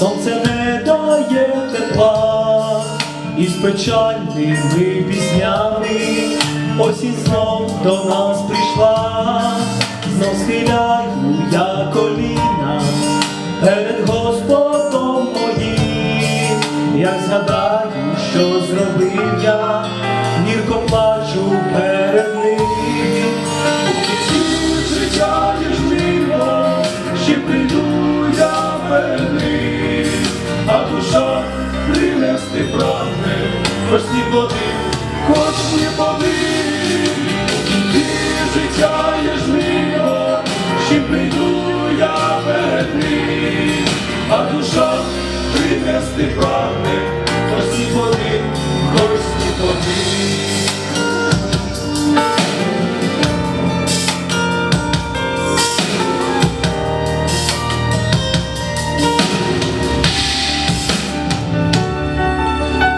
сонце не дає тепла, і з печальними піснями осінь знов до нас прийшла, знов схиляю я коліна перед Господом моїм, як згадаю, що зробив я, гірко плачу перед ним. Життя є жниво, ще прийду я а душа принести прагне, хоч ні води, хоч ні води. У життя є жниво, ще прийду я перед ним, а душа принести прагне,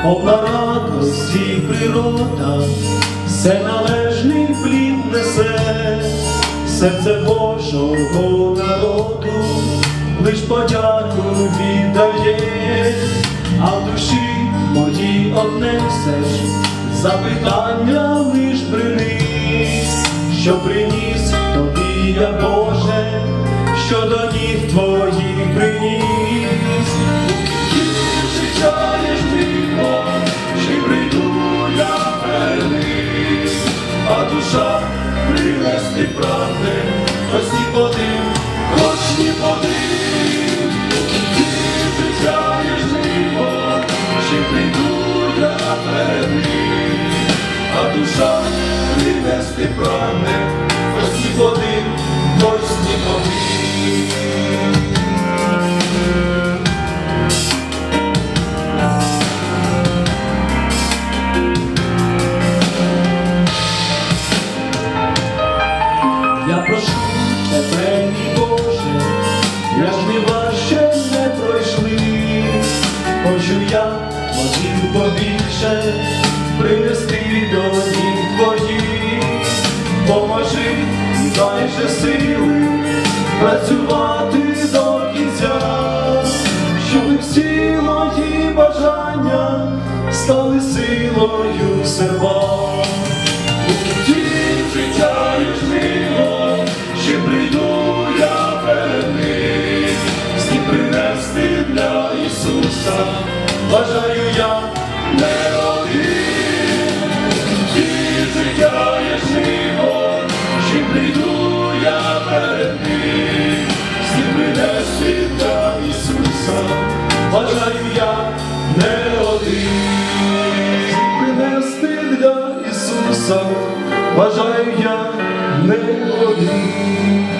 повна радості природа, все належний плід несе, серце Божого народу, лиш подяку віддає, а в душі моїй одне все ж запитання лиш приніс, що приніс тобі я Боже, принести прагне, Осі один, хоч ні один. Життя є чи прийду я перед а душа принести прагне, хоч ні один, хоч ні один. Тебе, мій Боже, я ж не важче не пройшли, хочу я молів побільше принести до ніг твоїх, поможи і дай же сили працювати до кінця, щоб всі мої бажання стали силою серва. Бажаю я не один. Ті життя є жниво, ще прийду я перед ним, всі принести для Ісуса, бажаю я не один. Принести для Ісуса, бажаю я не один.